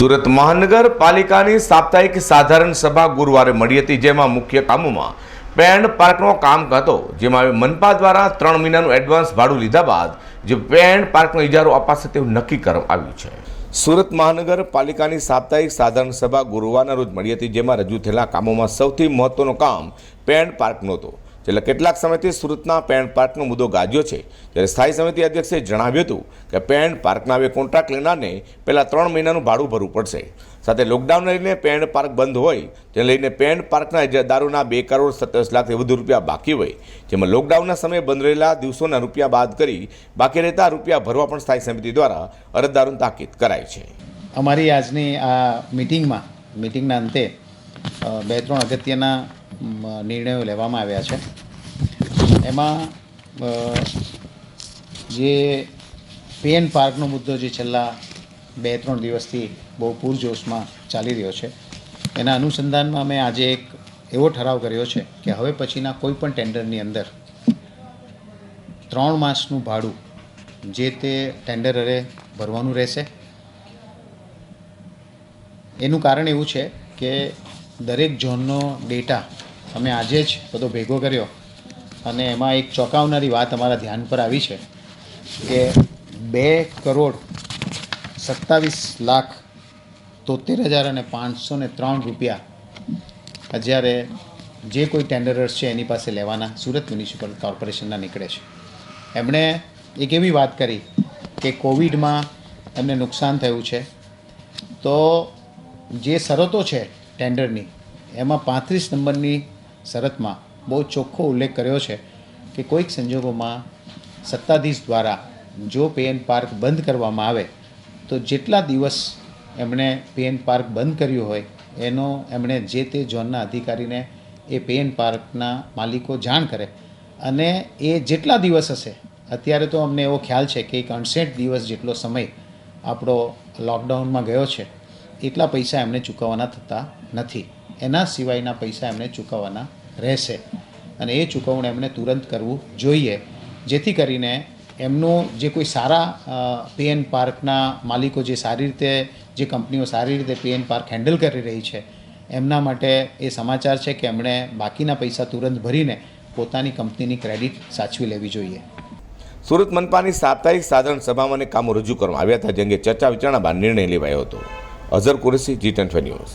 સુરત મહાનગરપાલિકાની સાપ્તાહિક સાધારણ સભા ગુરુવારે મળી હતી, જેમાં મુખ્ય કામોમાં પેન્ડ પાર્કનો કામ હતો, જેમાં મનપા દ્વારા ત્રણ મહિનાનું એડવાન્સ ભાડું લીધા બાદ જે પેન્ડ પાર્કનો ઇજારો અપાશે તેવું નક્કી કરવામાં આવ્યું છે. સુરત મહાનગરપાલિકાની સાપ્તાહિક સાધારણ સભા ગુરુવારના રોજ મળી હતી, જેમાં રજૂ થયેલા કામોમાં સૌથી મહત્વનું કામ પેન્ડ પાર્કનું હતું. છેલ્લા કેટલાક સમયથી સુરતના પેન્ટ પાર્કનો મુદ્દો ગાજ્યો છે. ત્યારે સ્થાયી સમિતિ અધ્યક્ષે જણાવ્યું હતું કે પેન્ટ પાર્કના હવે કોન્ટ્રાક્ટ લેનારને પહેલાં ત્રણ મહિનાનું ભાડું ભરવું પડશે. સાથે લોકડાઉનને લઈને પેન્ટ પાર્ક બંધ હોય, તેને લઈને પેન્ટ પાર્કના ઇજારદારોના બે કરોડ સત્યાવીસ લાખથી વધુ રૂપિયા બાકી હોય. જેમાં લોકડાઉનના સમયે બંધ રહેલા દિવસોના રૂપિયા બાદ કરી બાકી રહેતા રૂપિયા ભરવા પણ સ્થાયી સમિતિ દ્વારા અરજદારોને તાકીદ કરાઈ છે. અમારી આજની આ મિટિંગમાં, મિટિંગના અંતે બે, ત્રણ અગત્યના નિર્ણયો લેવામાં આવ્યા છે. એમાં જે પેન પાર્કનો મુદ્દો જે છેલ્લા બે ત્રણ દિવસથી બહુ પૂરજોશમાં ચાલી રહ્યો છે, એના અનુસંધાનમાં અમે આજે એક એવો ઠરાવ કર્યો છે કે હવે પછીના કોઈ પણ ટેન્ડરની અંદર ત્રણ માસનું ભાડું જે તે ટેન્ડરરે ભરવાનું રહેશે. એનું કારણ એવું છે કે દરેક ઝોનનો ડેટા અમે આજે જ બધો ભેગો કર્યો અને એમાં એક ચોંકાવનારી વાત અમારા ધ્યાન પર આવી છે કે બે કરોડ સત્તાવીસ લાખ તોતેર હજાર અને પાંચસો ને ત્રણ રૂપિયા જ્યારે જે કોઈ ટેન્ડરર્સ છે એની પાસે લેવાના સુરત મ્યુનિસિપલ કોર્પોરેશનના નીકળે છે. એમણે એક એવી વાત કરી કે કોવિડમાં એમને નુકસાન થયું છે. તો જે શરતો છે ટેન્ડરની, એમાં પાંત્રીસ નંબરની શરતમાં બહુ ચોખ્ખો ઉલ્લેખ કર્યો છે કે કોઈક સંજોગોમાં સત્તાધીશ દ્વારા જો પેન પાર્ક બંધ કરવામાં આવે, તો જેટલા દિવસ એમણે પેન પાર્ક બંધ કર્યું હોય, એનો એમણે જે તે ઝોનના અધિકારીને એ પેન પાર્કના માલિકો જાણ કરે અને એ જેટલા દિવસ હશે, અત્યારે તો અમને એવો ખ્યાલ છે કે એક અડસઠ દિવસ જેટલો સમય આપણો લોકડાઉનમાં ગયો છે, એટલા પૈસા એમને ચૂકવવાના થતા નથી. એના સિવાયના પૈસા એમને ચૂકવવાના રહેશે. અને એ ચૂકવણું એમણે તુરંત કરવું જોઈએ. જેથી કરીને એમનું જે કોઈ સારા પીએન પાર્કના માલિકો જે સારી રીતે, જે કંપનીઓ સારી રીતે પીએન પાર્ક હેન્ડલ કરી રહી છે, એમના માટે એ સમાચાર છે કે એમણે બાકીના પૈસા તુરંત ભરીને પોતાની કંપનીની ક્રેડિટ સાચવી લેવી જોઈએ. સુરત મનપાની સાપ્તાહિક સાધારણ સભામાં અનેક કામો રજૂ કરવામાં આવ્યા હતા જે અંગે ચર્ચા વિચારણા બાદ નિર્ણય લેવાયો હતો. Azhar Qureshi G ten news